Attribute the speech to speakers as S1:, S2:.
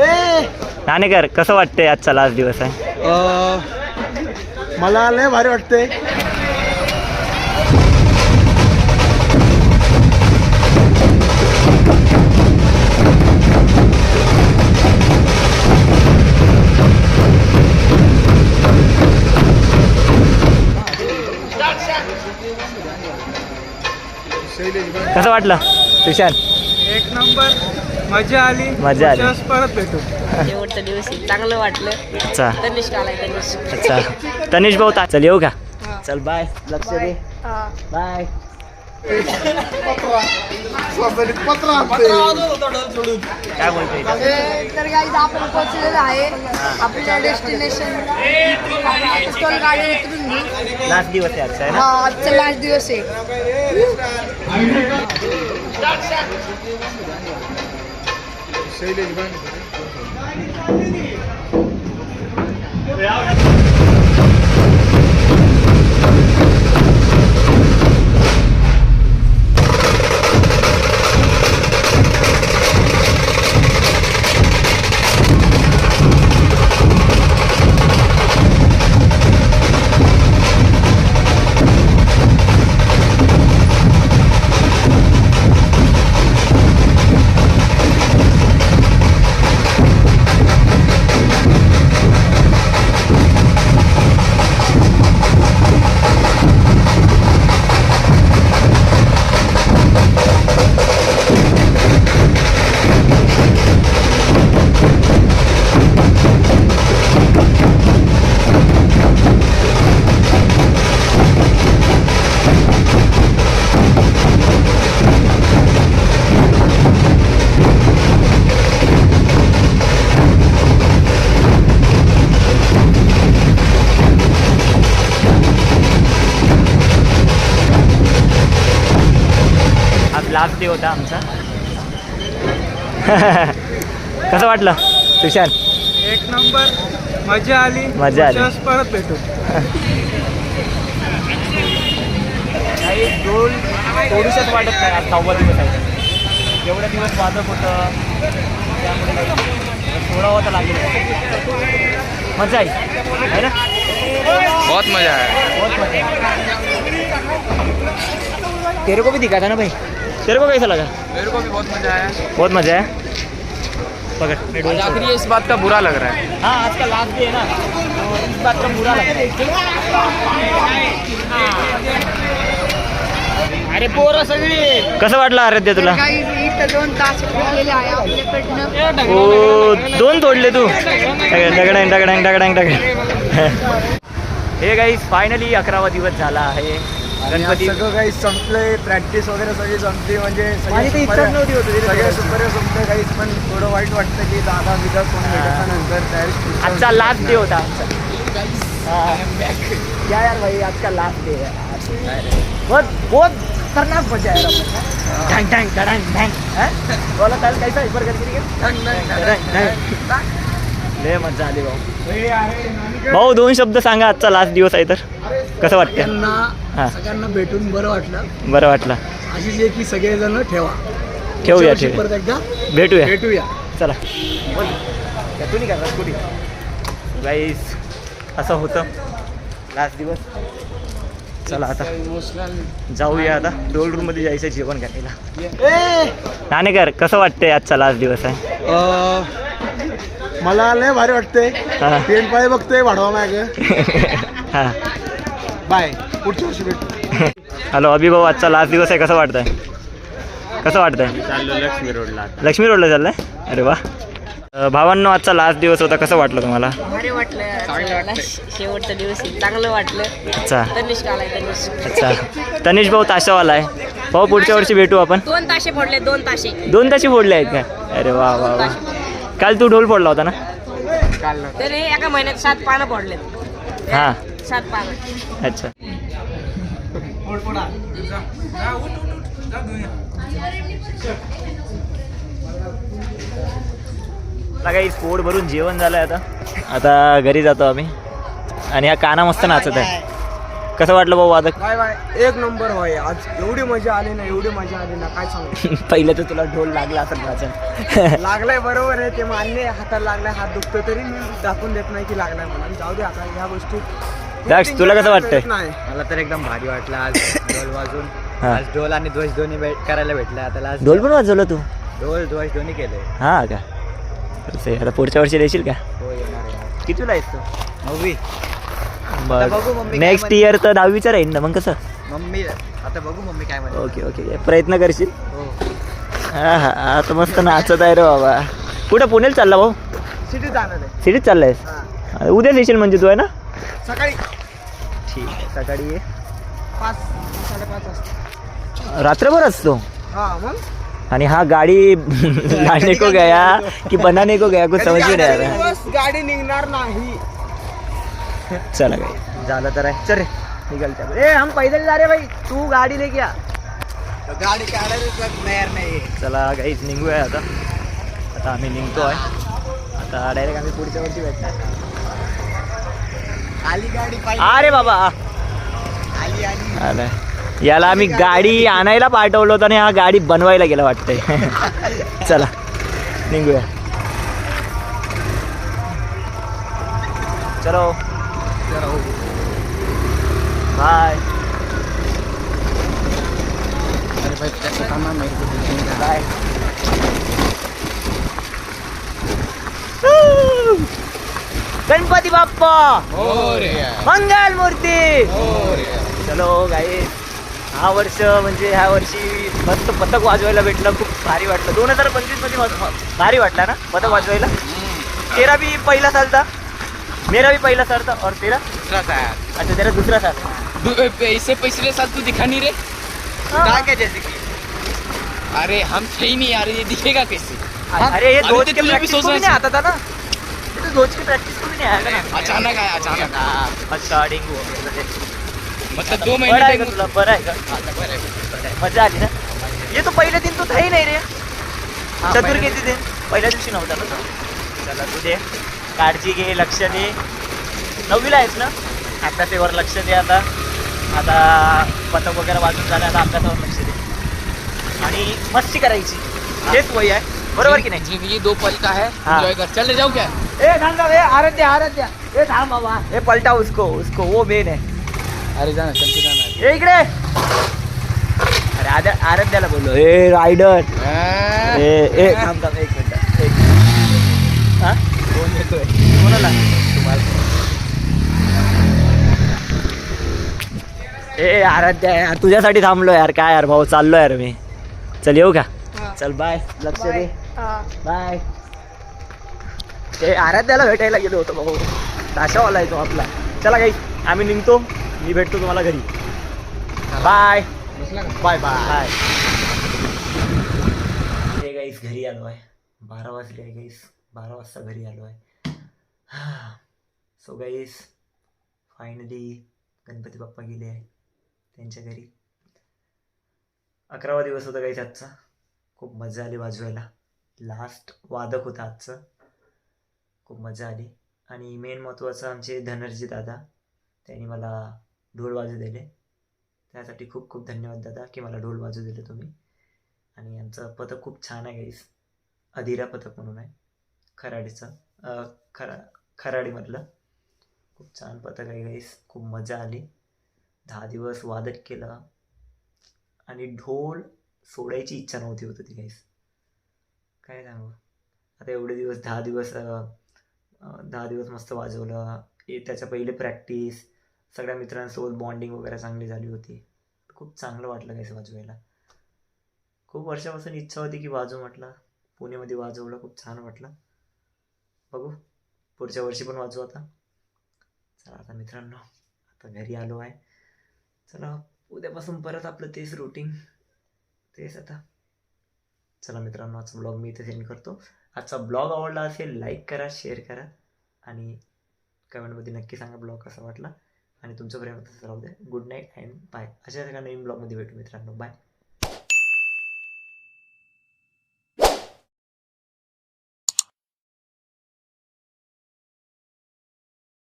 S1: नाणेकर कसं वाटतंय आजचा लास्ट दिवस आहे?
S2: अं, मला लय भारी वाटते
S1: कसं वाटलं? सुशांत
S2: एक नंबर. मजा आली.
S1: मजा आली.
S2: परत भेटू.
S3: शेवटचा दिवस. चांगलं वाटलं.
S1: अच्छा
S3: तनिष्क आलाय तनिष्क.
S1: अच्छा तनिष भाऊ ता- चल येऊ का? चल बाय लक्ष दे. बाय काय बोलतोय?
S4: तर गाईज आपण पोहोचलेलो आहे. आपल्या डेस्टिनेशनला टोल गाडी उतरून घेऊ.
S1: लास्ट दिवस आहे आजचा आहे
S4: हा आजचा लास्ट दिवस आहे.
S1: आज लास्ट डे होता आमचा. कसं वाटलं? सुशांत.
S2: एक नंबर. मजा आली.
S1: मजा आली.
S2: परत भेटू.
S1: काही डोल थोडीशाच वाटत नाही. आज सहावा दिवस आहे. जेवढा दिवस वाजत होतं. त्यामुळे सोडावं तर लागेल. मजा आई आहे ना?
S5: बहुत मजा आया
S1: बहुत मजा. तेरे को भी दिखा था ना भाई? तेरे को कैसा लगा?
S5: मेरे को भी बहुत मज़ा आया।
S1: बहुत मज़ा है? छोड़-
S5: आखिरी इस बात का बुरा लग रहा है।
S1: हाँ आज का लास्ट डे है ना। तो इस बात का बुरा लग रहा है। अरे पोरं सगळी कसं वाटलं आराध्य तुला?
S4: दोन तास फिरलेले आहे आपल्याकडनं
S1: ओ दोन तोडले तू. दगडांग दगडांग दगडांग दगड हे काही फायनली अकरावा दिवस झाला आहे. गणपती
S2: सगळं काही संपलंय प्रॅक्टिस वगैरे सगळी संपली म्हणजे सगळे
S1: माझी तर इच्छाच
S2: सुपाऱ्या-
S1: नव्हती होत तिथे
S2: सगळे
S1: बघायची.
S2: सुपाऱ्या संपलं काही पण थोडं वाईट वाटतं की दादा बिदा कोण नंतर त्यावेळेस
S1: आजचा लास्ट डे होता. आमचा हाँ. क्या यार भाई आज का लास्ट डे है बहुत बहुत खतरनाक मजा है ढंग ढंग ढंग ढंग? बोला चाल कैसा एक बार करके लय मजा आली भाऊ. भाऊ दोन शब्द सांगा आजचा लास्ट दिवस आहे तर. कसं वाटतं हां.
S2: सगळ्यांना भेटून बरं वाटलं.
S1: बरं वाटलं.
S2: अशीच एक की सगळेजण ठेवा.
S1: ठेवूया ठेवूया.
S2: परत एकदा
S1: भेटूया.
S2: भेटूया.
S1: चला. बोल. तू नाही करणार स्कूटी गाईस असं होतं. लास्ट दिवस. चला आता. जाऊया आता. डोल रूममध्ये जायचं जेवण करायला. नाणेकर कसं वाटतंय आजचा लास्ट दिवस आहे?
S2: मला लय भारी वाटते
S1: हा.
S2: पेन पाय बघतोय वाढवा माग.
S1: हां.
S2: बाय पुढच्या वर्षी भेटू.
S1: हॅलो अभि भाऊ आजचा लास्ट दिवस आहे कसं वाटतंय? कसं वाटतंय?
S5: चाललो लक्ष्मी रोडला
S1: लक्ष्मी रोडला चाललंय? अरे वा. अं, भावांनो आजचा लास्ट दिवस होता कसं वाटलं तुम्हाला?
S3: भारी वाटलं. आजचं शेवटचा दिवस आहे. चांगलं वाटलं.
S1: अच्छा.
S3: तनिष्क आलाय तनिष्क.
S1: अच्छा. तनिष भाऊ ताशावाला आहे. भाऊ पुढच्या वर्षी भेटू आपण.
S3: दोन ताशे फोडले दोन ताशे.
S1: दोन ताशी फोडले आहेत का? अरे वा वा वा. काल तू ढोल फोडला होता ना?
S3: एका महिन्यात सात पानं फोडलेत.
S1: हां.
S3: सात पानं.
S1: अच्छा. आता काही पोट भरून जेवण झालं आता. आता घरी जातो आम्ही. आणि हा काना मस्त नाचत आहे. कसं वाटलं भाऊ वादक?
S2: बाय बाय एक नंबर होय आज एवढी मजा आली ना एवढी मजा आली ना काय सांगू?
S1: पहिलं तर तुला ढोल लागला असेल वाचन
S2: लागलाय बरोबर आहे. ते मान्य आहे, हाताला लागलाय हात दुखतो तरी मी दाखवून देत नाही की लागलाय मला जाऊ दे आता ह्या गोष्टी
S1: दक्ष, तुला कसं वाटतंय?
S2: नाही.
S6: मला तर एकदम भारी वाटलं आज ढोल वाजून.
S1: हा.
S6: आज ढोल आणि ध्वज दोन्ही भेट करायला भेटलं. आता आज
S1: ढोल पण वाजवलं तू?
S6: ढोल ध्वज दोन्ही केले.
S1: हा का? तसं आहे. आता पुढच्या वर्षी देशील का?
S6: हो येणार आहे.
S1: कितीला आहेस तू?
S6: नववी. बघू
S1: नेक्स्ट. इयर तर दहावीचा राहील ना मग कसं?
S6: मम्मी आता बघू मम्मी काय म्हणते.
S1: ओके ओके प्रयत्न करशील?
S6: हो.
S1: हा हा आता मस्त नाचत आहे रे बाबा. कुठं पुण्याला चालला भाऊ?
S2: सिटी जाणार आहे.
S1: सिटीत चाललायस?
S2: हा.
S1: उद्याच येशील म्हणजे तू आहे ना?
S2: सकाळी.
S1: ठीक आहे सकाळी ये.
S2: पाच साडेपाच वाजता.
S1: रात्रभर असतो?
S2: हा मग?
S1: आणि हा गाडी लाने को गया कि बनाने को गया कुछ समझ नहीं
S2: गाडी निघणार नाही.
S1: चला गाई झालं तर आहे. चल रे निकलते आपण. ए हम पैदल जा रे भाई. तू गाडी लेके आ
S6: गाडी काढायला तयार नाही
S1: चला काहीच निघूया आता. आता आम्ही निघतो आहे आता डायरेक्ट आम्ही पुढच्या वर्षी भेटणार.
S6: आली गाडी पाहिजे.
S1: अरे बाबा.
S6: आली आली.
S1: आलाय. याला आम्ही गाडी आणायला पाठवलं होतं आणि हा गाडी बनवायला गेला वाटतंय. चला निघूया. चलो. बाय बाय गणपती बाप्पा मंगल मूर्ती चलो गाई हा वर्ष म्हणजे ह्या वर्षी मस्त पथक वाजवायला भेटलं. खूप भारी वाटलं. दोन हजार पंचवीसमध्ये भारी वाटला ना? पथक वाजवायला? तेरा भी पहिला साल था मेरा भी पहिला साल था और तेरा?
S5: दूसरा है
S1: अच्छा तेरा दूसरा साल.
S5: दू- इससे पिछले साल तू दिखा नहीं रे।
S6: काय काय जैसे की?
S5: अरे हम थे ही नहीं यार ये दिखेगा कैसे?
S1: अरे ये
S5: ते
S1: के
S5: तुझे भी
S1: प्रैक्टिस को
S5: सोचना
S1: भी नहीं आता था ना? ये तो दोज की प्रैक्टिस को भी नहीं आया था ना?
S5: अचानक आया अचानक।
S1: अच्छा डेंगू हो गया.
S5: मतलब दो महीने
S1: का
S5: तक
S1: तुला बरं आहे का मजा आली ना? ये तो पहिले दिन तो था ही नाही रे। चतुर्वेदी दिन। पहिल्या दिवशी नव्हता ना तो. चला तू दे काळजी घे लक्ष दे। नववीला आहेस ना? अभ्यासावर लक्ष दे आता. आता पतंग वगैरे वाजून झालं आता अभ्यासावर लक्ष दे. आणि मस्ती करायची. हेच वय आहे. बरोबर की नाही?
S5: जिंदगी दो पल का है। एंजॉय कर. चल जाओ क्या?
S1: ए थांब थांब, ए आराध्या आराध्या. ए थांब बाबा. ए पलटा उसको उसको वो मेन है.
S5: अरे जाना चल जाना.
S1: ए इकडे. अरे आराध्याला बोललो. ए रायडर ए ए थांब थांब एक मिनिट. एक मिनिट. हा? कोण येतोय? कोणाला? तुम्हाला. ए आराध्या यार तुझ्यासाठी थांबलो यार. काय यार भाऊ चाललो यार मी. चल येऊ का? चल बाय लक्ष दे. बाय ए आराध्याला भेटायला गेलो होतो भाऊ. ताशावाला आहे तो आपला. चला काही आम्ही निघतो. मी भेटतो तुम्हाला घरी. Bye bye bye hey guys घरी आलो आहे. बारा वाजले आहे गाईस बारा वाजता घरी आलो आहे. So guys finally Ganpati Bappa गेले आहे. त्यांच्या घरी. अकरावा दिवस होता गाईस आजचा. खूप मजा आली वाजवायला लास्ट वादक होता आजचं. खूप मजा आली. आणि मेन महत्त्वाचं आमचे धनर्जी दादा त्यांनी मला ढोल वाजू दिले. त्यासाठी खूप खूप धन्यवाद दादा की मला ढोल वाजू दिले तुम्ही. आणि आमचं पथक खूप छान आहे गाईस अधिरा पथक म्हणून आहे. खराडीचं खरा खराडीमधलं. खूप छान पथक आहे गाईस खूप मजा आली. दहा दिवस वादक केलं आणि ढोल सोडायची इच्छा नव्हती होत ती गाईस काय सांगू? आता एवढे दिवस दहा दिवस दहा दिवस मस्त वाजवलं. ए त्याच्या पहिले प्रॅक्टिस सगळ्या मित्रांसोबत बॉन्डिंग वगैरे चांगली झाली होती. खूप चांगलं वाटलं काहीच वाजवायला. खूप वर्षापासून इच्छा होती की वाजू म्हटलं. पुणेमध्ये वाजवलं खूप छान वाटलं. बघू पुढच्या वर्षी पण वाजू आता. चला आता मित्रांनो आता घरी आलो आहे. चला उद्यापासून परत आपलं तेच रुटीन तेच आता. चला मित्रांनो आजचा ब्लॉग मी इथे सेंड करतो. आजचा ब्लॉग आवडला असेल लाईक करा शेअर करा. आणि कमेंटमध्ये नक्की सांगा ब्लॉग कसा वाटला. आणि तुमचं प्रेम तसं राहू द्या. गुड नाईट अँड बाय अशा एका नवीन ब्लॉगमध्ये भेटू मित्रांनो. बाय